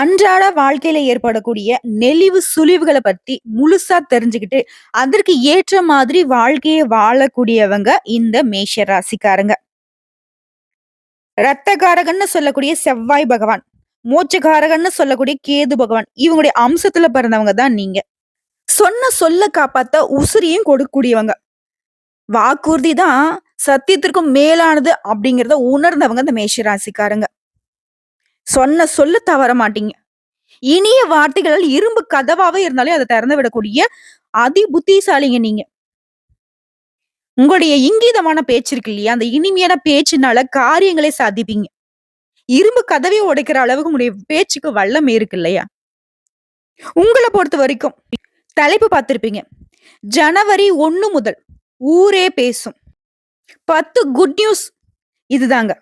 அன்றாட வாழ்க்கையில ஏற்படக்கூடிய நெளிவு சுழிவுகளை பத்தி முழுசா தெரிஞ்சுக்கிட்டு, அதற்கு ஏற்ற மாதிரி வாழ்க்கைய வாழக்கூடியவங்க இந்த மேஷ ராசிக்காரங்க. ரத்தகாரகன்னு சொல்லக்கூடிய செவ்வாய் பகவான், மூச்சகாரகன்னு சொல்லக்கூடிய கேது பகவான், இவங்களுடைய அம்சத்துல பிறந்தவங்க தான் நீங்க. சொன்ன சொல்ல காப்பாத்த உசிரியும் கொடுக்கக்கூடியவங்க. வாக்குறுதி தான் சத்தியத்திற்கும் மேலானது அப்படிங்கிறத உணர்ந்தவங்க இந்த மேஷ ராசிக்காரங்க. சொன்ன சொல்ல தவற மாட்டீங்க. இனிய வார்த்தைகளால் இரும்பு கதவாவே இருந்தாலே அதை திறந்து விடக்கூடிய அதி புத்திசாலிங்க நீங்க. உங்களுடைய இங்கீதமான பேச்சு இருக்கு இல்லையா? அந்த இனிமையான பேச்சுனால காரியங்களே சாதிப்பீங்க. இரும்பு கதவை உடைக்கிற அளவுக்கு உங்களுடைய பேச்சுக்கு வல்லமை இருக்கு இல்லையா? உங்களை பொறுத்த வரைக்கும் தலைப்பு பார்த்திருப்பீங்க. ஜனவரி ஒன்று முதல் ஊரே பேசும். 10 குட் நியூஸ் இதுதாங்க.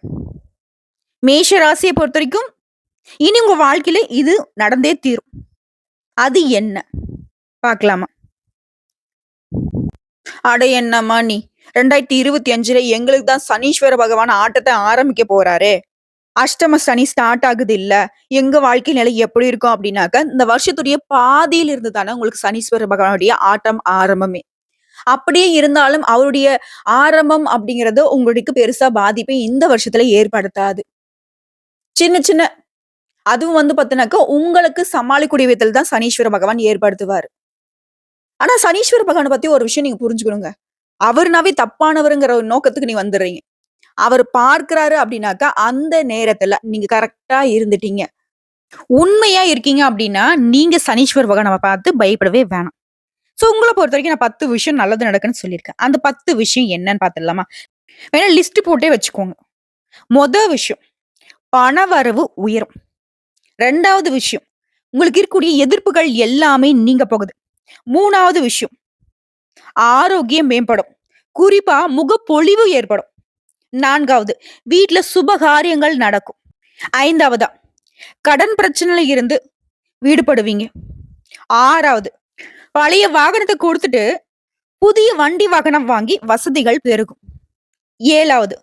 மேஷ ராசியை பொறுத்த வரைக்கும் இனி உங்க வாழ்க்கையில இது நடந்தே தீரும். அது என்ன? பார்க்கலாமா? அட என்னம்மா நீ? 2025ல எங்களுக்கு தான் சனீஸ்வர பகவான் ஆட்டத்தை ஆரம்பிக்க போறாரே! அஷ்டம சனி ஸ்டார்ட் ஆகுது இல்ல. எங்க வாழ்க்கை நிலை எப்படி இருக்கும் அப்படின்னாக்க, இந்த வருஷத்துடைய பாதியில இருந்து தானே உங்களுக்கு சனீஸ்வர பகவானுடைய ஆட்டம் ஆரம்பமே. அப்படியே இருந்தாலும் அவருடைய ஆரம்பம் அப்படிங்கிறது உங்களுக்கு பெருசா பாதிப்பை இந்த வருஷத்துல ஏற்படுத்தாது. சின்ன சின்ன அதுவும் வந்து பார்த்தீனாக்க, உங்களுக்கு சமாளிக்கூடிய விதத்தில் தான் சனீஸ்வர பகவான் ஏற்படுத்துவார் ஆனா சனீஸ்வர பகவானை பத்தி ஒரு விஷயம் நீங்க புரிஞ்சுக்கணுங்க. அவர்னாவே தப்பானவருங்கிற ஒரு நோக்கத்துக்கு நீ வந்துடுறீங்க. அவர் பார்க்கிறாரு அப்படின்னாக்கா, அந்த நேரத்துல நீங்க கரெக்டா இருந்துட்டீங்க. உண்மையா இருக்கீங்க அப்படின்னா, நீங்க சனீஸ்வர பகவானை பார்த்து பயப்படவே வேணாம். ஸோ உங்களை பொறுத்த வரைக்கும் நான் 10 விஷயம் நல்லது நடக்குன்னு சொல்லியிருக்கேன். அந்த 10 விஷயம் என்னன்னு பார்த்துடலாமா? வேணா லிஸ்ட் போட்டே வச்சுக்கோங்க. மொதல் விஷயம், பணவரவு உயரும். ரெண்டாவது விஷயம், உங்களுக்கு இருக்கக்கூடிய எதிர்ப்புகள் எல்லாமே நீங்க போகுது. மூணாவது விஷயம், ஆரோக்கியம் மேம்படும். குறிப்பா முகப்பொலிவு ஏற்படும். நான்காவது வீட்டுல சுப காரியங்கள் நடக்கும். ஐந்தாவதா கடன் பிரச்சனையில இருந்து விடுபடுவீங்க. ஆறாவது பழைய வாகனத்தை கொடுத்துட்டு புதிய வண்டி வாகனம் வாங்கி வசதிகள் பெருகும். ஏழாவது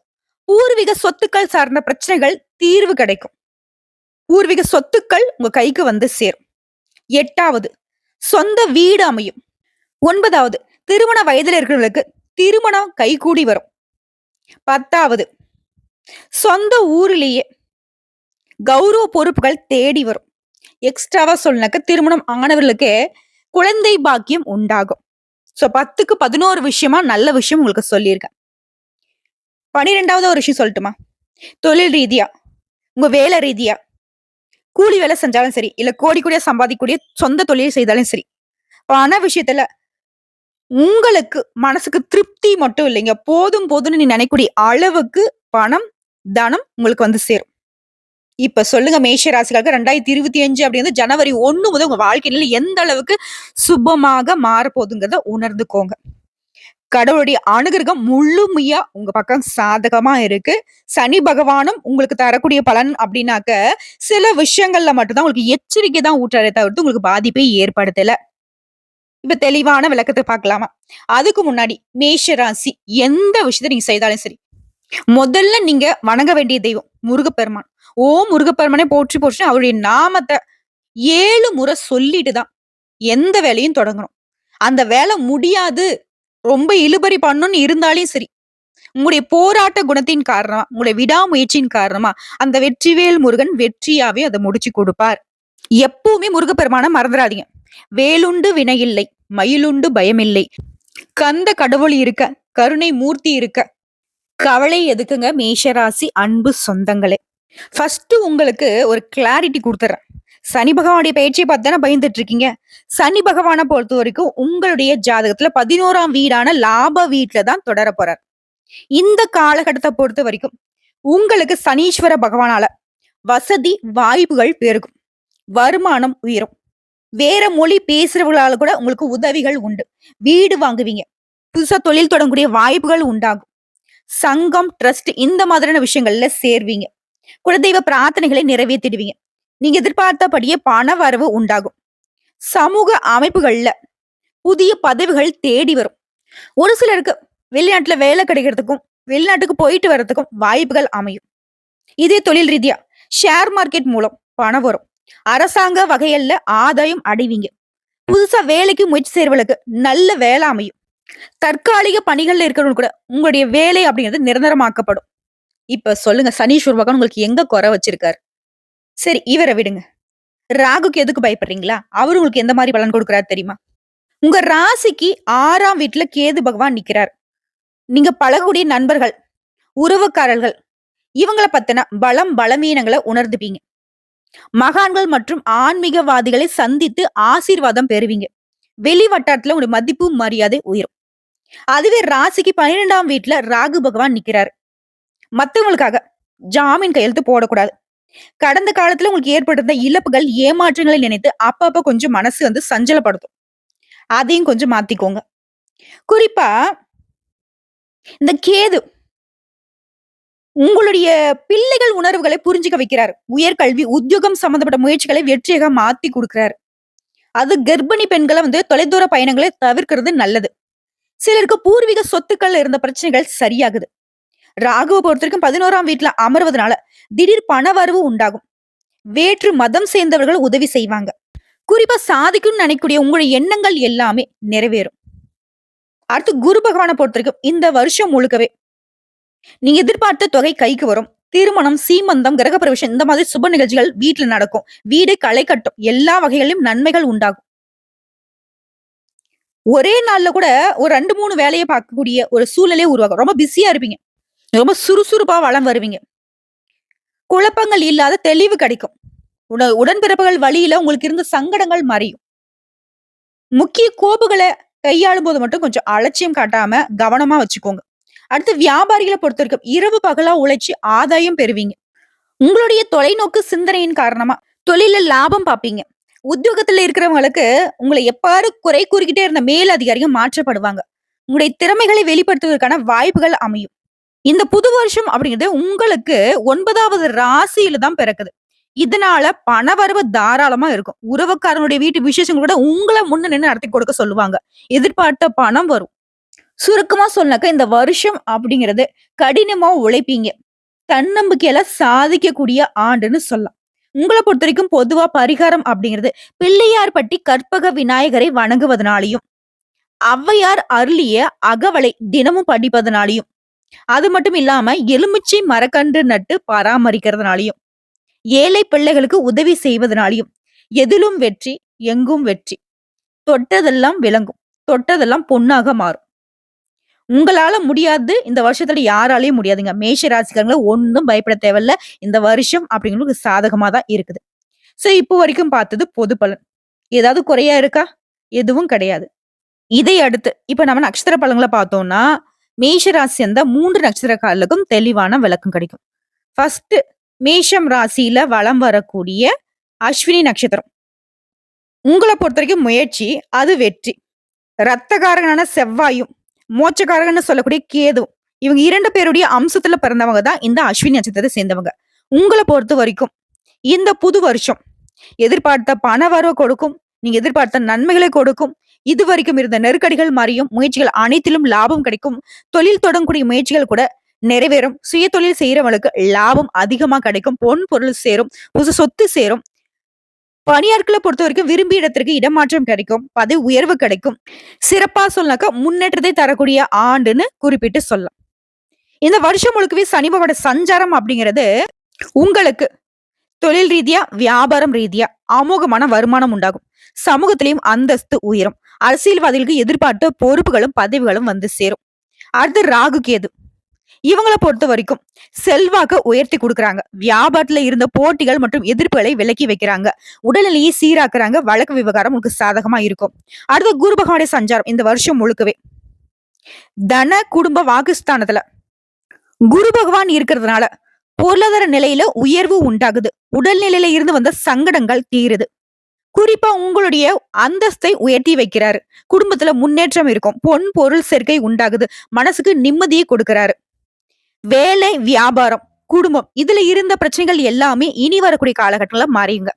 பூர்வீக சொத்துக்கள் சார்ந்த பிரச்சனைகள் தீர்வு கிடைக்கும். பூர்வீக சொத்துக்கள் உங்க கைக்கு வந்து சேரும். எட்டாவது சொந்த வீடு அமையும். ஒன்பதாவது திருமண வயதில் இருக்கிறவங்களுக்கு திருமணம் கைகூடி வரும். 10வது, சொந்த ஊரிலேயே கௌரவ பொறுப்புகள் தேடி வரும். எக்ஸ்ட்ராவா சொல்லினாக்க திருமணம் ஆனவர்களுக்கே குழந்தை பாக்கியம் உண்டாகும். ஸோ பத்துக்கு பதினோரு விஷயமா நல்ல விஷயம் உங்களுக்கு சொல்லியிருக்கேன். 12வது ஒரு விஷயம் சொல்லட்டுமா? தொழில் ரீதியா, உங்க வேலை ரீதியா, கூலி வேலை செஞ்சாலும் சரி, இல்ல கோடி கோடியா சம்பாதிக்கக்கூடிய சொந்த தொழில் செய்தாலும் சரி, பண விஷயத்துல உங்களுக்கு மனசுக்கு திருப்தி மட்டும் இல்லைங்க. போதும் போதும்னு நீ நினைக்கக்கூடிய அளவுக்கு பணம், தனம் உங்களுக்கு வந்து சேரும். இப்ப சொல்லுங்க மேஷ ராசிகளுக்கு ரெண்டாயிரத்தி இருபத்தி அஞ்சு அப்படிங்கிறது ஜனவரி 1 முதல் உங்க வாழ்க்கையில எந்த அளவுக்கு சுபமாக மாறப்போகுதுங்கிறத உணர்ந்துக்கோங்க. கடவுளுடைய அனுகிரகம் முழுமையா உங்க பக்கம் சாதகமா இருக்கு. சனி பகவானும் உங்களுக்கு தரக்கூடிய பலன் அப்படின்னாக்க, சில விஷயங்கள்ல மட்டும்தான் உங்களுக்கு எச்சரிக்கை தான் ஊற்றாரே தவிர்த்து உங்களுக்கு பாதிப்பை ஏற்படுத்தல. இப்ப தெளிவான விளக்கத்தை பார்க்கலாமா? அதுக்கு முன்னாடி மேஷ ராசி எந்த விஷயத்த நீங்க செய்தாலும் சரி, முதல்ல நீங்க வணங்க வேண்டிய தெய்வம் முருகப்பெருமான். ஓ முருகப்பெருமானே போற்றி போற்றி அவருடைய நாமத்தை ஏழு முறை சொல்லிட்டு தான் எந்த வேலையும் தொடங்கணும். அந்த வேலை முடியாது, ரொம்ப இழுபறி பண்ணுன்னு இருந்தாலும் சரி, உங்களுடைய போராட்ட குணத்தின் காரணமா, உங்களுடைய விடாமுயற்சியின் காரணமா, அந்த வெற்றிவேல் முருகன் வெற்றியாவே அதை முடிச்சு கொடுப்பார். எப்பவுமே முருகப்பெருமான மறந்துடாதீங்க வேலுண்டு வினையில்லை, மயிலுண்டு பயமில்லை. கந்த கடவுள் இருக்க, கருணை மூர்த்தி இருக்க, கவலை எதுக்குங்க மேஷராசி அன்பு சொந்தங்களே. ஃபர்ஸ்ட் உங்களுக்கு ஒரு கிளாரிட்டி கொடுத்துறேன் சனி பகவானுடைய பயிற்சியை பார்த்து தானே பயந்துட்டு இருக்கீங்க. சனி பகவான பொறுத்தவரைக்கும் உங்களுடைய ஜாதகத்துல 11ஆம் வீடான லாப வீட்டுல தான் தொடர போறார். இந்த காலகட்டத்தை பொறுத்த வரைக்கும் உங்களுக்கு சனீஸ்வர பகவானால வசதி, வாய்ப்புகள் பெருகும். வருமானம் உயரும். வேற மொழி பேசுறவங்களால கூட உங்களுக்கு உதவிகள் உண்டு. வீடு வாங்குவீங்க. புதுசா தொழில் தொடங்கக்கூடிய வாய்ப்புகள் உண்டாகும். சங்கம், ட்ரஸ்ட் இந்த மாதிரியான விஷயங்கள்ல சேர்வீங்க. குலதெய்வ பிரார்த்தனைகளை நிறைவேத்திடுவீங்க. நீங்க எதிர்பார்த்தபடியே பண வரவு உண்டாகும். சமூக அமைப்புகள்ல புதிய பதவிகள் தேடி வரும். ஒரு சிலருக்கு வெளிநாட்டுல வேலை கிடைக்கிறதுக்கும், வெளிநாட்டுக்கு போயிட்டு வர்றதுக்கும் வாய்ப்புகள் அமையும். இதே தொழில் ரீதியா ஷேர் மார்க்கெட் மூலம் பணம் வரும். அரசாங்க வகையல்ல ஆதாயம் அடைவீங்க புதுசா வேலைக்கு முயற்சி செய்றவங்களுக்கு நல்ல வேலை அமையும் தற்காலிக பணிகள்ல இருக்கிறவங்க கூட உங்களுடைய வேலை அப்படிங்கிறது நிரந்தரமாக்கப்படும் இப்ப சொல்லுங்க சனீஸ்வர் பகவான் உங்களுக்கு எங்க குறை வச்சிருக்காரு சரி இவரை விடுங்க. ராகுக்கு எதுக்கு பயப்படுறீங்களா? அவரு உங்களுக்கு எந்த மாதிரி பலன் கொடுக்குறாரு தெரியுமா? உங்க ராசிக்கு ஆறாம் வீட்டுல கேது பகவான் நிக்கிறார். நீங்க பழகக்கூடிய நண்பர்கள் உறவுக்காரர்கள் இவங்களை பத்தின பலம் பலவீனங்களை உணர்ந்துப்பீங்க. மகான்கள் மற்றும் ஆன்மீகவாதிகளை சந்தித்து ஆசீர்வாதம் பெறுவீங்க. வெளி வட்டாரத்துல உங்களுடைய மதிப்பு மரியாதை உயரும். அதுவே ராசிக்கு பன்னிரெண்டாம் வீட்டுல ராகு பகவான் நிக்கிறாரு. மத்தவங்களுக்காக ஜாமீன் கையெழுத்து போடக்கூடாது. கடந்த காலத்துல உங்களுக்கு ஏற்பட்டிருந்த இழப்புகள் ஏமாற்றங்களை நினைத்து அப்பப்ப கொஞ்சம் மனசு வந்து சஞ்சலப்படுத்தும். அதையும் கொஞ்சம் மாத்திக்கோங்க. குறிப்பா இந்த கேது உங்களுடைய பிள்ளைகள் உணர்வுகளை புரிஞ்சுக்க வைக்கிறார். உயர்கல்வி உத்தியோகம் சம்பந்தப்பட்ட முயற்சிகளை வெற்றியாக மாத்தி கொடுக்கிறாரு. அது கர்ப்பிணி பெண்களை வந்து தொலைதூர பயணங்களை தவிர்க்கிறது நல்லது. சிலருக்கு பூர்வீக சொத்துக்கள் இருந்த பிரச்சனைகள் சரியாகுது. ராகுவை பொறுத்த வரைக்கும் பதினோராம் வீட்டுல அமர்வதனால திடீர் பணவரவு உண்டாகும். வேற்று மதம் சேர்ந்தவர்கள் உதவி செய்வாங்க. குறிப்பா சாதிக்கும்னு நினைக்கக்கூடிய உங்களுடைய எண்ணங்கள் எல்லாமே நிறைவேறும். அடுத்து குரு பகவானை பொறுத்த வரைக்கும் இந்த வருஷம் முழுக்கவே நீங்க எதிர்பார்த்த தொகை கைக்கு வரும். திருமணம் சீமந்தம் கிரகப்பிரவேசம் இந்த மாதிரி சுப நிகழ்ச்சிகள் வீட்டுல நடக்கும். வீடு களை கட்டும். எல்லா வகைகளிலும் நன்மைகள் உண்டாகும். ஒரே நாள்ல கூட ஒரு ரெண்டு மூணு வேலையை பார்க்கக்கூடிய ஒரு சூழ்நிலையை உருவாகும் ரொம்ப பிஸியா இருப்பீங்க. ரொம்ப சுறுசுறுப்பா வளம் வருவீங்க. குழப்பங்கள் இல்லாத தெளிவு கிடைக்கும். உட உடன்பிறப்புகள் வழியில உங்களுக்கு இருந்த சங்கடங்கள் மறையும். முக்கிய கோப்புகளை கையாளும் போது மட்டும் கொஞ்சம் அலட்சியம் காட்டாம கவனமா வச்சுக்கோங்க. அடுத்து வியாபாரிகளை பொறுத்த வரைக்கும் இரவு பகலா உழைச்சி ஆதாயம் பெறுவீங்க. உங்களுடைய தொலைநோக்கு சிந்தனையின் காரணமா தொழில லாபம் பார்ப்பீங்க உத்தியோகத்துல இருக்கிறவங்களுக்கு உங்களை எப்பாறு குறை கூறிக்கிட்டே இருந்த மேல் அதிகாரிகள் மாற்றப்படுவாங்க. உங்களுடைய திறமைகளை வெளிப்படுத்துவதற்கான வாய்ப்புகள் அமையும். இந்த புது வருஷம் அப்படிங்கிறது உங்களுக்கு ஒன்பதாவது ராசியில தான் பிறக்குது. இதனால பணவரவு தாராளமா இருக்கும். உறவுக்காரனுடைய வீட்டு விசேஷம் கூட உங்களை முன்ன நின்று நடத்தி கொடுக்க சொல்லுவாங்க. எதிர்பார்த்த பணம் வரும். சுருக்கமா சொன்னாக்க இந்த வருஷம் அப்படிங்கிறது கடினமா உழைப்பீங்க. தன்னம்பிக்கையில சாதிக்கக்கூடிய ஆண்டுன்னு சொல்லலாம். உங்களை பொறுத்த வரைக்கும் பொதுவா பரிகாரம் அப்படிங்கிறது பிள்ளையார்பட்டி கற்பக விநாயகரை வணங்குவதனாலையும் ஔவையார் அருளிய அகவலை தினமும் படிப்பதனாலையும் அது மட்டும் இல்லாம எலுமிச்சை மரக்கன்று நட்டு பராமரிக்கிறதுனாலையும் ஏழை பிள்ளைகளுக்கு உதவி செய்வதனாலையும் எதிலும் வெற்றி எங்கும் வெற்றி. தொட்டதெல்லாம் விளங்கும். தொட்டதெல்லாம் பொண்ணாக மாறும். உங்களால முடியாது இந்த வருஷத்துல யாராலையும் முடியாதுங்க. மேஷ ராசிக்காரங்களை ஒன்றும் பயப்பட தேவையில்ல. இந்த வருஷம் அப்படிங்கிறது சாதகமா தான் இருக்குது. சோ இப்போ வரைக்கும் பார்த்தது பொது பலன். ஏதாவது குறையா இருக்கா? எதுவும் கிடையாது. இதை அடுத்து இப்ப நம்ம நட்சத்திர பலன்களை பார்த்தோம்னா மேஷராசி அந்த மூன்று நட்சத்திரக்காரர்களுக்கும் தெளிவான விளக்கம் கிடைக்கும். ஃபர்ஸ்ட் மேஷம் ராசியில வளம் வரக்கூடிய அஸ்வினி நட்சத்திரம். உங்களை பொறுத்த வரைக்கும் முயற்சி அது வெற்றி. ரத்தகாரகனான செவ்வாயும் மோச்சக்காரகன்னு சொல்லக்கூடிய கேதுவும் இவங்க இரண்டு பேருடைய அம்சத்துல பிறந்தவங்க தான் இந்த அஸ்வினி நட்சத்திரத்தை சேர்ந்தவங்க. உங்களை பொறுத்த வரைக்கும் இந்த புது வருஷம் எதிர்பார்த்த பண வரவு கொடுக்கும் நீங்க எதிர்பார்த்த நன்மைகளை கொடுக்கும் இது வரைக்கும் இருந்த நெருக்கடிகள் மாறியும் முயற்சிகள் அனைத்திலும் லாபம் கிடைக்கும். தொழில் தொடங்கக்கூடிய முயற்சிகள் கூட நிறைவேறும். சுய தொழில் செய்யறவங்களுக்கு லாபம் அதிகமா கிடைக்கும். பொன் பொருள் சேரும் புது சொத்து சேரும். பணியாட்களை பொறுத்த வரைக்கும் விரும்பிய இடத்திற்கு இடமாற்றம் கிடைக்கும். பதவி உயர்வு கிடைக்கும். சிறப்பா சொன்னாக்க முன்னேற்றத்தை தரக்கூடிய ஆண்டுன்னு குறிப்பிட்டு சொல்லலாம். இந்த வருஷம் முழுக்கவே சனிபவோட சஞ்சாரம் அப்படிங்கிறது உங்களுக்கு தொழில் ரீதியா வியாபாரம் ரீதியா அமோகமான வருமானம் உண்டாகும். சமூகத்திலையும் அந்தஸ்து உயரும். அரசியல்வாதிகளுக்கு எதிர்பார்த்த பொறுப்புகளும் பதவிகளும் வந்து சேரும். அடுத்து ராகு கேது. இவங்களை பொறுத்த வரைக்கும் செல்வாக்க உயர்த்தி கொடுக்குறாங்க. வியாபாரத்துல இருந்த போட்டிகள் மற்றும் எதிர்ப்புகளை விலக்கி வைக்கிறாங்க. உடல்நிலையை சீராக்குறாங்க. வழக்கு விவகாரம் உங்களுக்கு சாதகமா இருக்கும். அடுத்து குரு பகவானுடைய சஞ்சாரம் இந்த வருஷம் முழுக்கவே. தன குடும்ப வாக்குஸ்தானத்துல. குரு பகவான் இருக்கிறதுனால பொருளாதார நிலையில உயர்வு உண்டாகுது. உடல்நிலையில இருந்து வந்த சங்கடங்கள் தீருது. குறிப்பா உங்களுடைய அந்தஸ்தை உயர்த்தி வைக்கிறாரு. குடும்பத்துல முன்னேற்றம் இருக்கும். பொன் பொருள் சேர்க்கை உண்டாகுது. மனசுக்கு நிம்மதியை கொடுக்கிறாரு. வேலை வியாபாரம் குடும்பம் இதுல இருந்த பிரச்சனைகள் எல்லாமே இனி வரக்கூடிய காலகட்டங்கள மாறியுங்க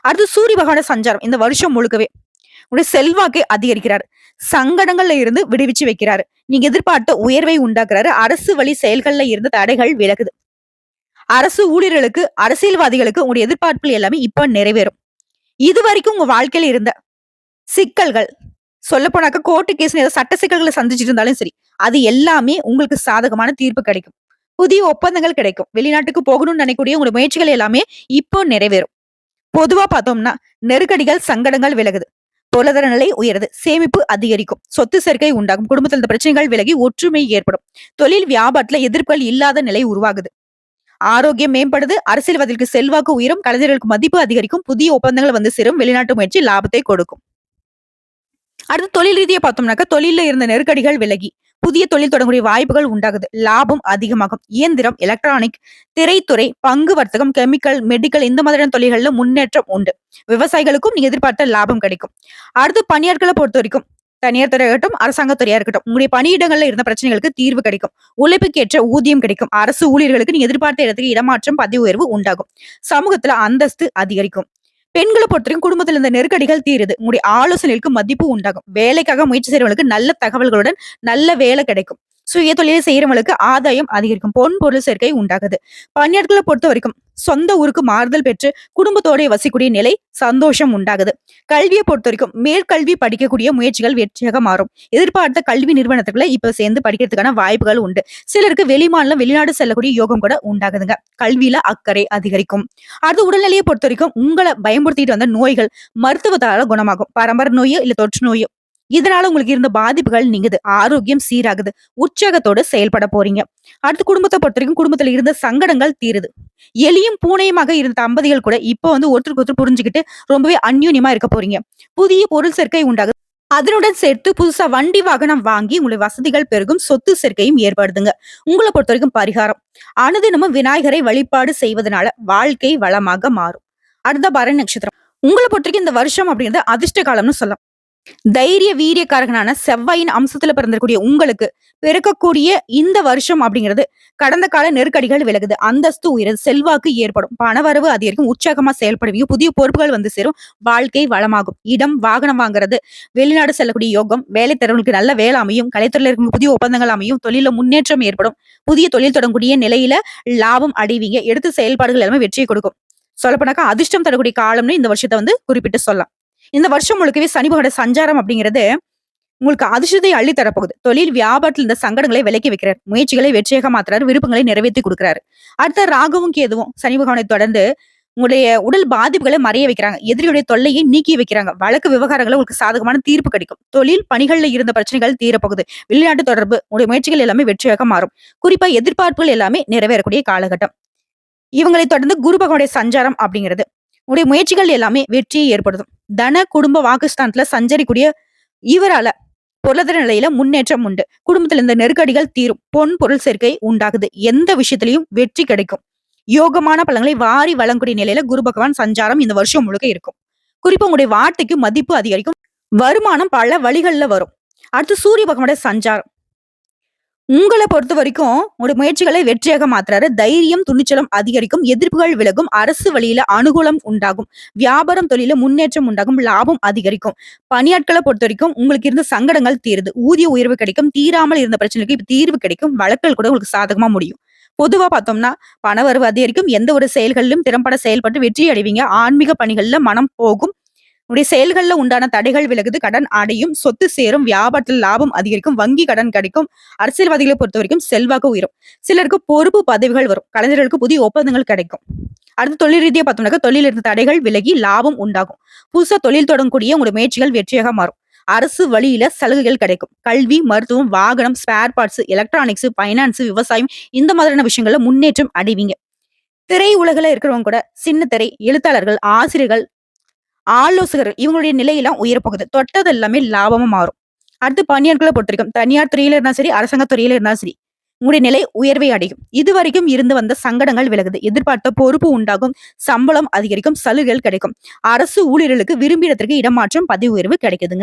அடுத்து சூரிய பகவான சஞ்சாரம். இந்த வருஷம் முழுக்கவே உங்களுடைய செல்வாக்கை அதிகரிக்கிறாரு. சங்கடங்கள்ல இருந்து விடுவிச்சு வைக்கிறாரு. நீங்க எதிர்பார்த்த உயர்வை உண்டாக்குறாரு. அரசு வழி செயல்கள்ல இருந்து தடைகள் விலகுது. அரசு ஊழியர்களுக்கு, அரசியல்வாதிகளுக்கு உங்களுடைய எதிர்பார்ப்புகள் எல்லாமே இப்ப நிறைவேறும். இது வரைக்கும் உங்க வாழ்க்கையில இருந்த சிக்கல்கள், சொல்லப்போனாக்க கோர்ட்டு கேஸ் ஏதோ சட்ட சிக்கல்களை சந்திச்சுட்டு இருந்தாலும் சரி, அது எல்லாமே உங்களுக்கு சாதகமான தீர்ப்பு கிடைக்கும். புதிய ஒப்பந்தங்கள் கிடைக்கும். வெளிநாட்டுக்கு போகணும்னு நினைக்கக்கூடிய உங்களுடைய முயற்சிகள் எல்லாமே இப்போ நிறைவேறும். பொதுவா பார்த்தோம்னா, நெருக்கடிகள், சங்கடங்கள் விலகுது. பொருளாதார நிலை உயருது. சேமிப்பு அதிகரிக்கும். சொத்து சேர்க்கை உண்டாகும். குடும்பத்தில் இந்த பிரச்சனைகள் விலகி ஒற்றுமை ஏற்படும். தொழில் வியாபாரத்துல எதிர்ப்புகள் இல்லாத நிலை உருவாகுது. ஆரோக்கியம் மேம்படுது. அரசியல்வாதிகளுக்கு செல்வாக்கு உயரும். கலைஞர்களுக்கு மதிப்பு அதிகரிக்கும். புதிய ஒப்பந்தங்கள் வந்து சேரும். வெளிநாட்டு முயற்சி லாபத்தை கொடுக்கும். அடுத்து தொழில் ரீதியை பார்த்தோம்னாக்கா தொழில இருந்த நெருக்கடிகள் விலகி, புதிய தொழில் தொடங்கக்கூடிய வாய்ப்புகள் உண்டாகுது. லாபம் அதிகமாகும். இயந்திரம், எலக்ட்ரானிக், திரைத்துறை, பங்கு வர்த்தகம், கெமிக்கல், மெடிக்கல் இந்த மாதிரியான தொழில்களில் முன்னேற்றம் உண்டு. விவசாயிகளுக்கும் நீ எதிர்பார்த்த லாபம் கிடைக்கும். அடுத்து பொறுத்த வரைக்கும் தனியார் துறையா இருக்கட்டும், அரசாங்கத்துறையா இருக்கட்டும், உங்களுடைய பணியிடங்கள்ல இருந்த பிரச்சனைகளுக்கு தீர்வு கிடைக்கும். உழைப்புக்கேற்ற ஊதியம் கிடைக்கும். அரசு ஊழியர்களுக்கு நீங்க எதிர்பார்த்த இடத்துக்கு இடமாற்றம், பதவி உயர்வு உண்டாகும். சமூகத்துல அந்தஸ்து அதிகரிக்கும். பெண்களை பொறுத்தவரைக்கும் குடும்பத்தில் இருந்த நெருக்கடிகள் தீருது. உங்களுடைய ஆலோசனைகளுக்கு மதிப்பு உண்டாகும். வேலைக்காக முயற்சி செய்யறவங்களுக்கு நல்ல தகவல்களுடன் நல்ல வேலை கிடைக்கும். சுய தொழில் செய்யறவங்களுக்கு ஆதாயம் அதிகரிக்கும். பொன் பொருள் சேர்க்கை உண்டாகுது. பணியாட்கள பொறுத்தவரைக்கும் சொந்த ஊருக்கு மாறுதல் பெற்று குடும்பத்தோட வசிக்கக்கூடிய நிலை சந்தோஷம் உண்டாகுது. கல்விய பொறுத்தவரைக்கும் மேற்கல்வி படிக்கக்கூடிய முயற்சிகள் வெற்றியாக மாறும். எதிர்பார்த்த கல்வி நிறுவனத்துக்குள்ள இப்ப சேர்ந்து படிக்கிறதுக்கான வாய்ப்புகள் உண்டு. சிலருக்கு வெளிமாநிலம், வெளிநாடு செல்லக்கூடிய யோகம் கூட உண்டாகுதுங்க. கல்வியில அக்கறை அதிகரிக்கும். அடுத்து உடல்நிலைய பொறுத்தவரைக்கும் உங்கள பயன்படுத்திட்டு வந்த நோய்கள் மருத்துவத்தால குணமாகும். பரம்பரை நோயோ, இல்ல தொற்று நோயோ இதனால உங்களுக்கு இருந்த பாதிப்புகள் நீங்குது. ஆரோக்கியம் சீராகுது. உற்சாகத்தோடு செயல்பட போறீங்க. அடுத்து குடும்பத்தை பொறுத்த வரைக்கும் குடும்பத்துல இருந்த சங்கடங்கள் தீருது. எலியும் பூனையுமாக இருந்த தம்பதிகள் கூட இப்போ வந்து ஒருத்தருக்கு ஒருத்தர் புரிஞ்சுகிட்டு ரொம்பவே அந்யோன்யமா இருக்க போறீங்க. புதிய பொருள் சேர்க்கை உண்டாகுது. அதனுடன் சேர்த்து புதுசா வண்டி வாகனம் வாங்கி உங்களை வசதிகள் பெருகும். சொத்து சேர்க்கையும் ஏற்படுதுங்க. பொறுத்த வரைக்கும் பரிகாரம். அனுதினமும் விநாயகரை வழிபாடு செய்வதனால வாழ்க்கை வளமாக மாறும். அடுத்த பரணி நட்சத்திரம். உங்கள பொறுத்தவரைக்கும் இந்த வருஷம் அப்படிங்கிறது அதிர்ஷ்ட காலம்னு சொல்லலாம். தைரிய வீரியக்காரகனான செவ்வாயின் அம்சத்துல பிறந்திருக்கூடிய உங்களுக்கு பிறக்கக்கூடிய இந்த வருஷம் அப்படிங்கிறது கடந்த கால நெருக்கடிகள் விலகுது. அந்தஸ்து உயருது. செல்வாக்கு ஏற்படும். பணவரவு அதிகரிக்கும். உற்சாகமா செயல்படுவீங்க. புதிய பொறுப்புகள் வந்து சேரும். வாழ்க்கை வளமாகும். இடம், வாகனம் வாங்குறது, வெளிநாடு செல்லக்கூடிய யோகம், வேலை தேடுறவங்களுக்கு நல்ல வேலை அமையும். கலைத்துறையில் இருக்கும் புதிய ஒப்பந்தங்கள் அமையும். தொழில முன்னேற்றம் ஏற்படும். புதிய தொழில் தொடங்கக்கூடிய நிலையில லாபம் அடைவீங்க. எடுத்து செயல்பாடுகள் எல்லாமே வெற்றியை கொடுக்கும். சொல்லப்போனாக்கா அதிர்ஷ்டம் தரக்கூடிய காலம்னு இந்த வருஷத்தை வந்து குறிப்பிட்டு சொல்லலாம். இந்த வருஷம் முழுக்கவே சனி சஞ்சாரம் அப்படிங்கிறது உங்களுக்கு அதிர்ஷ்டத்தை அள்ளி தரப்போகுது. தொழில் வியாபாரத்தில் இருந்த சங்கடங்களை விலக்கி வைக்கிறார். முயற்சிகளை வெற்றியாக மாத்துறாரு. விருப்பங்களை நிறைவேற்றி கொடுக்குறாரு அடுத்த ராகுவும் கேதுவும் சனி பகவானை தொடர்ந்து உங்களுடைய உடல் பாதிப்புகளை மறைய வைக்கிறாங்க. எதிரியுடைய தொல்லையை நீக்கி வைக்கிறாங்க. வழக்கு விவகாரங்களை உங்களுக்கு சாதகமான தீர்ப்பு கிடைக்கும். தொழில் பணிகள்ல இருந்த பிரச்சனைகள் தீரப்போகுது. வெளிநாட்டு தொடர்பு உங்களுடைய முயற்சிகள் எல்லாமே வெற்றியாக மாறும். குறிப்பா எதிர்பார்ப்புகள் எல்லாமே நிறைவேறக்கூடிய காலகட்டம். இவங்களை தொடர்ந்து குரு பகவானுடைய சஞ்சாரம் அப்படிங்கிறது உடைய முயற்சிகள் எல்லாமே வெற்றியை ஏற்படுத்தும். தன, குடும்ப வாக்குஸ்தானத்துல சஞ்சரிக்கூடிய இவரால பொருளாதார நிலையில முன்னேற்றம் உண்டு. குடும்பத்துல இருந்த நெருக்கடிகள் தீரும். பொன் பொருள் சேர்க்கை உண்டாகுது. எந்த விஷயத்திலயும் வெற்றி கிடைக்கும். யோகமான பழங்களை வாரி வழங்கக்கூடிய நிலையில குரு பகவான் சஞ்சாரம் இந்த வருஷம் முழுக்க இருக்கும். குறிப்பா உங்களுடைய வார்த்தைக்கு மதிப்பு அதிகரிக்கும். வருமானம் பல வழிகள்ல வரும். அடுத்து சூரிய பகவானுடைய சஞ்சாரம். உங்களை பொறுத்த வரைக்கும் உங்களுடைய முயற்சிகளை வெற்றியாக மாத்துறாரு. தைரியம், துணிச்சலம் அதிகரிக்கும். எதிர்ப்புகள் விலகும். அரசு வழியில அனுகூலம் உண்டாகும். வியாபாரம், தொழில முன்னேற்றம் உண்டாகும். லாபம் அதிகரிக்கும். பணியாட்களை பொறுத்த வரைக்கும் உங்களுக்கு இருந்த சங்கடங்கள் தீருது. ஊதிய உயர்வு கிடைக்கும். தீராமல் இருந்த பிரச்சனைக்கு இப்ப தீர்வு கிடைக்கும். வழக்கல் கூட உங்களுக்கு சாதகமா முடியும். பொதுவா பார்த்தோம்னா, பணவரவு அதிகரிக்கும். எந்த ஒரு செயல்களிலும் திறம்பட செயல்பட்டு வெற்றி அடைவீங்க. ஆன்மீக பணிகள்ல மனம் போகும். உடைய செயல்களில் உண்டான தடைகள் விலகுது. கடன் அடையும். சொத்து சேரும். வியாபாரத்தில் லாபம் அதிகரிக்கும். வங்கி கடன் கிடைக்கும். அரசியல்வாதிகளை பொறுத்த வரைக்கும் செல்வாக்கு உயரும். சிலருக்கு பொறுப்பு பதவிகள் வரும். கலைஞர்களுக்கு புதிய ஒப்பந்தங்கள் கிடைக்கும். அடுத்து தொழில் ரீதியாக பார்த்தோம்னாக்கா தொழில் இருந்த தடைகள் விலகி லாபம் உண்டாகும். புதுசா தொழில் தொடங்கக்கூடிய உங்களுடைய முயற்சிகள் வெற்றியாக மாறும். அரசு வழியில சலுகைகள் கிடைக்கும். கல்வி, மருத்துவம், வாகனம், ஸ்பேர் பார்ட்ஸ், எலக்ட்ரானிக்ஸ், பைனான்ஸ், விவசாயம் இந்த மாதிரியான விஷயங்கள்ல முன்னேற்றம் அடைவீங்க. திரை உலகில் இருக்கிறவங்க கூட சின்ன திரை, எழுத்தாளர்கள், ஆசிரியர்கள், ஆலோசகர்கள் இவங்களுடைய நிலையெல்லாம் உயரப்போகுது. தொட்டது எல்லாமே லாபமா மாறும். அடுத்து பணியாட்களை பொறுத்திருக்கும் தனியார் துறையில இருந்தாலும் சரி, அரசாங்க துறையில இருந்தாலும் சரி, உங்களுடைய நிலை உயர்வை அடையும். இதுவரைக்கும் இருந்து வந்த சங்கடங்கள் விலகுது. எதிர்பார்த்த பொறுப்பு உண்டாகும். சம்பளம் அதிகரிக்கும். சலுகைகள் கிடைக்கும். அரசு ஊழியர்களுக்கு விரும்பிய இடத்திற்கு இடமாற்றம், பதவி உயர்வு கிடைக்குதுங்க.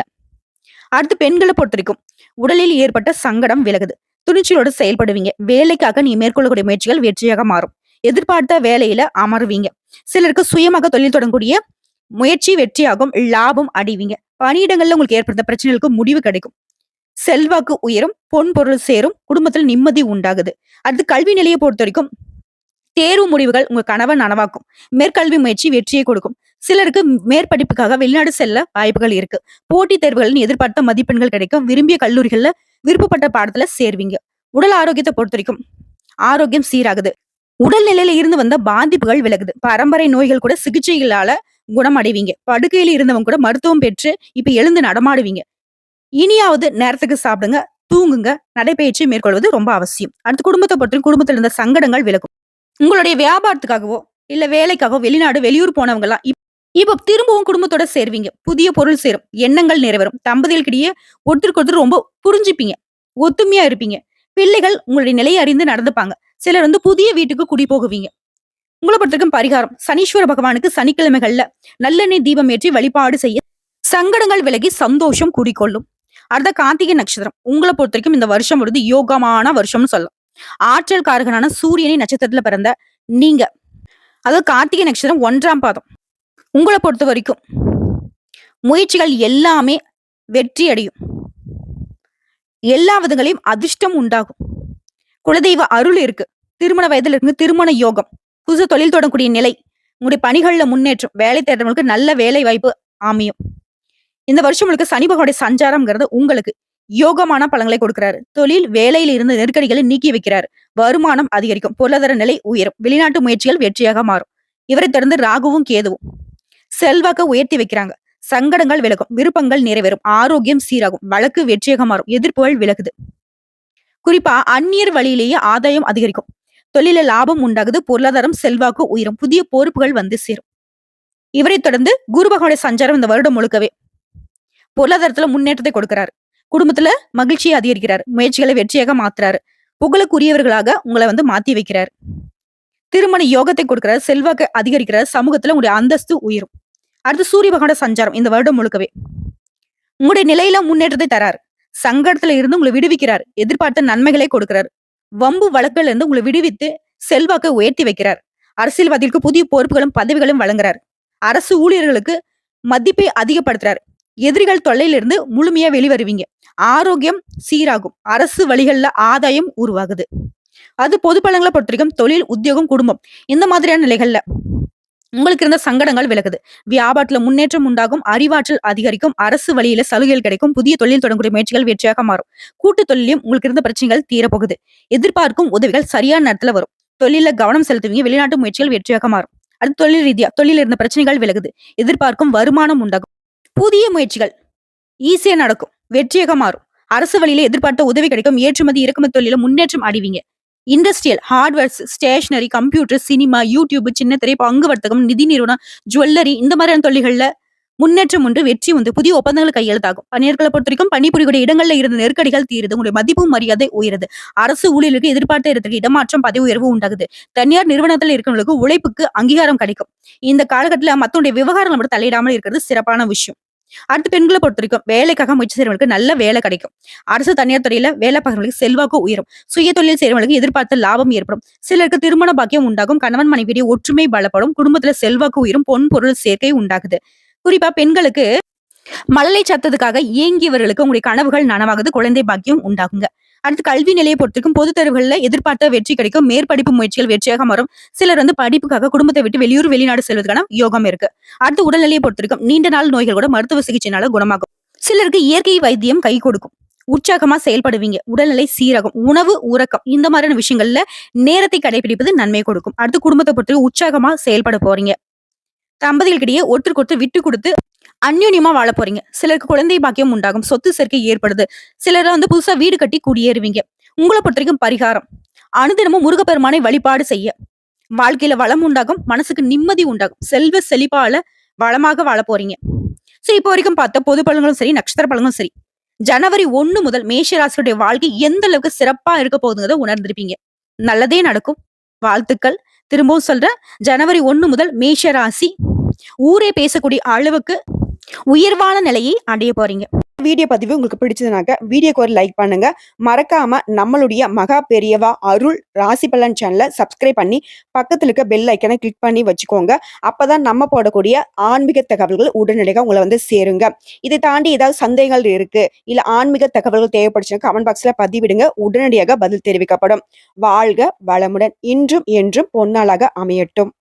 அடுத்து பெண்களை பொறுத்திருக்கும் உடலில் ஏற்பட்ட சங்கடம் விலகுது. துணிச்சலோடு செயல்படுவீங்க. வேலைக்காக நீ மேற்கொள்ளக்கூடிய முயற்சிகள் வெற்றியாக மாறும். எதிர்பார்த்த வேலையில அமருவீங்க. சிலருக்கு சுயமாக தொழில் தொடங்கக்கூடிய முயற்சி வெற்றியாகும். லாபம் அடைவீங்க. பணியிடங்கள்ல உங்களுக்கு ஏற்படுத்த பிரச்சனைகளுக்கு முடிவு கிடைக்கும். செல்வாக்கு உயரும். பொன் பொருள் சேரும். குடும்பத்தில் நிம்மதி உண்டாகுது. அடுத்து கல்வி நிலையை பொறுத்த வரைக்கும் தேர்வு முடிவுகள் உங்க கனவை நனவாக்கும் மேற்கல்வி முயற்சி வெற்றியை கொடுக்கும் சிலருக்கு மேற்படிப்புக்காக வெளிநாடு செல்ல வாய்ப்புகள் இருக்கு போட்டித் தேர்வுகளின் எதிர்பார்த்த மதிப்பெண்கள் கிடைக்கும் விரும்பிய கல்லூரிகள்ல விருப்பப்பட்ட பாடத்துல சேர்வீங்க உடல் ஆரோக்கியத்தை பொறுத்த வரைக்கும் ஆரோக்கியம் சீராகுது உடல் நிலையில இருந்து வந்த பாதிப்புகள் விலகுது பரம்பரை நோய்கள் கூட சிகிச்சைகளால குணமடைவீங்க. படுக்கையில இருந்தவங்க கூட மருத்துவம் பெற்று இப்ப எழுந்து நடமாடுவீங்க. இனியாவது நேரத்துக்கு சாப்பிடுங்க தூங்குங்க. நடைபயிற்சி மேற்கொள்வது ரொம்ப அவசியம். அடுத்து குடும்பத்தை பொறுத்தவரைக்கும் குடும்பத்தில் இருந்த சங்கடங்கள் விலகும். உங்களுடைய வியாபாரத்துக்காகவோ இல்ல வேலைக்காகவோ வெளிநாடு வெளியூர் போனவங்க எல்லாம் இப்- இப்ப திரும்பவும் குடும்பத்தோட சேருவீங்க. புதிய பொருள் சேரும். எண்ணங்கள் நிறைவேறும். தம்பதிகளுக்கிடையே ஒருத்தருக்கு ஒருத்தர் ரொம்ப புரிஞ்சுப்பீங்க. ஒத்துமையா இருப்பீங்க. பிள்ளைகள் உங்களுடைய நிலையை அறிந்து நடந்துப்பாங்க. சிலர் வந்து புதிய வீட்டுக்கு குடி போகுவீங்க. உங்களை பொறுத்தவரைக்கும் பரிகாரம். சனீஸ்வர பகவானுக்கு சனிக்கிழமைகள்ல நல்லெண்ணெய் தீபம் ஏற்றி வழிபாடு செய்ய சங்கடங்கள் விலகி சந்தோஷம் கூடிக்கொள்ளும். அடுத்த கார்த்திகை நட்சத்திரம். உங்களை பொறுத்த வரைக்கும் இந்த வருஷம் வருது யோகமான வருஷம்னு சொல்லலாம். ஆற்றல் காரகனான சூரியனை நட்சத்திரத்துல பிறந்த நீங்க. அதாவது கார்த்திகை நட்சத்திரம் ஒன்றாம் பாதம். உங்களை பொறுத்த வரைக்கும் முயற்சிகள் எல்லாமே வெற்றி அடையும். எல்லா விதங்களையும் அதிர்ஷ்டம் உண்டாகும். குலதெய்வ அருள் இருக்கு. திருமண வயதுல இருக்கு திருமண யோகம். புதுசு தொழில் தொடங்கக்கூடிய நிலை. உங்களுடைய பணிகள்ல முன்னேற்றம் வேலை தேடுறவங்களுக்கு நல்ல வேலை வாய்ப்பு அமையும். இந்த வருஷம் முழுக்க சனி பகவானுடைய சஞ்சாரம்ங்கிறது உங்களுக்கு யோகமான பலன்களை கொடுக்கிறாரு. தொழில் வேலையில் இருந்து நெருக்கடிகளை நீக்கி வைக்கிறாரு. வருமானம் அதிகரிக்கும் பொருளாதார நிலை உயரும் வெளிநாட்டு முயற்சிகள் வெற்றியாக மாறும். இவரை தொடர்ந்து ராகுவும் கேதுவும் செல்வாக்க உயர்த்தி வைக்கிறாங்க. சங்கடங்கள் விலகும் விருப்பங்கள் நிறைவேறும் ஆரோக்கியம் சீராகும் வழக்கு வெற்றியாக மாறும் எதிர்ப்புகள் விலகுது. குறிப்பா அந்நியர் வழியிலேயே ஆதாயம் அதிகரிக்கும். தொழில லாபம் உண்டாகுது பொருளாதாரம் செல்வாக்கு உயரும் புதிய பொறுப்புகள் வந்து சேரும். இவரை தொடர்ந்து குரு பகவானுடைய சஞ்சாரம் இந்த வருடம் முழுக்கவே பொருளாதாரத்துல முன்னேற்றத்தை கொடுக்கிறாரு. குடும்பத்துல மகிழ்ச்சியை அதிகரிக்கிறார் முயற்சிகளை வெற்றியாக மாத்துறாரு. புகழுக்குரியவர்களாக உங்களை வந்து மாத்தி வைக்கிறார். திருமண யோகத்தை கொடுக்கிறார் செல்வாக்கு அதிகரிக்கிறார் சமூகத்துல உங்களுடைய அந்தஸ்து உயரும். அடுத்து சூரிய பகவான சஞ்சாரம் இந்த வருடம் முழுக்கவே. உங்களுடைய நிலையில முன்னேற்றத்தை தரார். சங்கடத்துல இருந்து உங்களை விடுவிக்கிறார். எதிர்பார்த்த நன்மைகளை கொடுக்கிறார். வம்பு வழக்கில் இருந்து உங்களை விடுவித்து செல்வாக்கை உயர்த்தி வைக்கிறார். அரசியல்வாதிகளுக்கு புதிய பொறுப்புகளும் பதவிகளும் வழங்குறார். அரசு ஊழியர்களுக்கு மதிப்பை அதிகப்படுத்துறார். எதிரிகள் தொல்லையிலிருந்து முழுமையா வெளிவருவீங்க. ஆரோக்கியம் சீராகும். அரசு வழிகள்ல ஆதாயம் உருவாகுது. அது பொது பலன்களை பொறுத்த வரைக்கும் தொழில் உத்தியோகம் குடும்பம் இந்த மாதிரியான நிலைகள்ல உங்களுக்கு இருந்த சங்கடங்கள் விலகுது. வியாபாரத்துல முன்னேற்றம் உண்டாகும் அறிவாற்றல் அதிகரிக்கும் அரசு வழியில சலுகைகள் கிடைக்கும் புதிய தொழில் தொடங்கக்கூடிய முயற்சிகள் வெற்றியாக மாறும். கூட்டு தொழிலையும் உங்களுக்கு இருந்த பிரச்சனைகள் தீரப்போகுது. எதிர்பார்க்கும் உதவிகள் சரியான நேரத்துல வரும். தொழில கவனம் செலுத்துவீங்க வெளிநாட்டு முயற்சிகள் வெற்றியாக மாறும். அடுத்து தொழில் ரீதியா தொழில இருந்த பிரச்சனைகள் விலகுது. எதிர்பார்க்கும் வருமானம் உண்டாகும். புதிய முயற்சிகள் ஈஸியா நடக்கும் வெற்றியாக மாறும். அரசு வழியில எதிர்பார்த்த உதவி கிடைக்கும் ஏற்றுமதி இறக்குமதி தொழில முன்னேற்றம் அடைவீங்க. Industrial hardwares stationery computer cinema YouTube சின்ன திரை பங்கு வர்த்தகம் நிதி நிறுவனம் ஜுவல்லரி இந்த மாதிரியான தொழில்களில் முன்னேற்றம் ஒன்று வெற்றி வந்து புதிய ஒப்பந்தங்கள் கையெழுத்தாகும். பணியாளர்களை பொறுத்த வரைக்கும் பணிபுரியக்கூடிய இடங்களில் இருந்த நெருக்கடிகள் தீருது உங்களுடைய மதிப்பு மரியாதை உயருது. அரசு ஊழியர்களுக்கு எதிர்பார்த்த இடத்துக்கு இடமாற்றம் பதவி உயர்வு உண்டாகுது. தனியார் நிறுவனத்தில் இருக்கிறவங்களுக்கு உழைப்புக்கு அங்கீகாரம் கிடைக்கும். இந்த காலகட்டத்துல மத்தவங்களுடைய விவகாரங்களை மட்டும் தலையிடாமல் இருக்கிறது சிறப்பான விஷயம். அடுத்து பெண்களை பொறுத்த வரைக்கும் வேலைக்காக முயற்சி செய்யறவங்களுக்கு நல்ல வேலை கிடைக்கும். அரசு தனியார் துறையில வேலை பார்க்கறவங்களுக்கு செல்வாக்கு உயரும். சுய தொழில் செய்யறவங்களுக்கு எதிர்பார்த்த லாபம் ஏற்படும். சிலருக்கு திருமண பாக்கியம் உண்டாகும் கணவன் மனைவியுடைய ஒற்றுமை பலப்படும் குடும்பத்துல செல்வாக்கு உயரும் பொன் பொருள் சேர்க்கை உண்டாகுது. குறிப்பா பெண்களுக்கு மழலை சத்தத்துக்காக இயங்கியவர்களுக்கு உங்களுடைய கனவுகள் நனவாகுது குழந்தை பாக்கியம் உண்டாகுங்க. அடுத்து கல்வி நிலையை பொறுத்திருக்கும் பொது தேர்வுகளில் எதிர்பார்த்த வெற்றி கிடைக்கும். மேற்படிப்பு முயற்சிகள் வெற்றியாக மாறும். சிலர் வந்து படிப்புக்காக குடும்பத்தை விட்டு வெளியூர் வெளிநாடு செல்வதற்கான யோகம் இருக்கு. அடுத்து உடல்நிலையை பொறுத்திருக்கும் நீண்ட நாள் நோய்கள் கூட மருத்துவ சிகிச்சையினால குணமாகும். சிலருக்கு இயற்கை வைத்தியம் கை கொடுக்கும். உற்சாகமா செயல்படுவீங்க. உடல்நிலை சீரகம் உணவு உறக்கம் இந்த மாதிரியான விஷயங்கள்ல நேரத்தை கடைபிடிப்பது நன்மை கொடுக்கும். அடுத்து குடும்பத்தை பொறுத்து உற்சாகமா செயல்பட போறீங்க. தம்பதிகளுக்கிடையே ஒருத்தருக்கு ஒருத்தர் விட்டு கொடுத்து அந்யூன்யமா வாழ போறீங்க. சிலருக்கு குழந்தை பாக்கியம் உண்டாகும் சொத்து சேர்க்கை ஏற்படுது. சிலர் வந்து புதுசா வீடு கட்டி குடியேறுவீங்க. உங்களை பொறுத்த வரைக்கும் பரிகாரம். அனுதினமும் முருகப்பெருமானை வழிபாடு செய்ய. வாழ்க்கையில வளம் உண்டாகும் மனசுக்கு நிம்மதி உண்டாகும். செல்வ செழிப்பால வளமாக வாழ போறீங்க. சோ இப்போ வரைக்கும் பார்த்த பொது பழங்களும் சரி நட்சத்திர பழங்களும் சரி ஜனவரி ஒன்னு முதல் மேஷராசியுடைய வாழ்க்கை எந்த அளவுக்கு சிறப்பா இருக்க போகுதுங்கிறத உணர்ந்திருப்பீங்க. நல்லதே நடக்கும். வாழ்த்துக்கள். திரும்பவும் சொல்றேன் ஜனவரி ஒன்னு முதல் மேஷ ராசி. ஊரே பேசக்கூடிய அளவுக்கு உயர்வான நிலையை அடைய போறீங்க வீடியோ பதிவு உங்களுக்கு பிடிச்சதுனாக்க வீடியோக்கு ஒரு லைக் பண்ணுங்க. மறக்காம நம்மளுடைய மகா பெரியவா அருள் ராசி பலன் சேனலை சப்ஸ்கிரைப் பண்ணி, பக்கத்தில் இருக்க பெல் ஐக்கனை கிளிக் பண்ணி வச்சுக்கோங்க. அப்பதான் நம்ம போடக்கூடிய ஆன்மீக தகவல்கள் உடனடியாக உங்களை வந்து சேருங்க. இதை தாண்டி ஏதாவது சந்தேகங்கள் இருக்கு, இல்ல ஆன்மீக தகவல்கள் தேவைப்படுச்சுன்னா கமெண்ட் பாக்ஸ்ல பதிவிடுங்க. உடனடியாக பதில் தெரிவிக்கப்படும். வாழ்க வளமுடன். இன்றும் என்றும் பொன்னாளாக அமையட்டும்.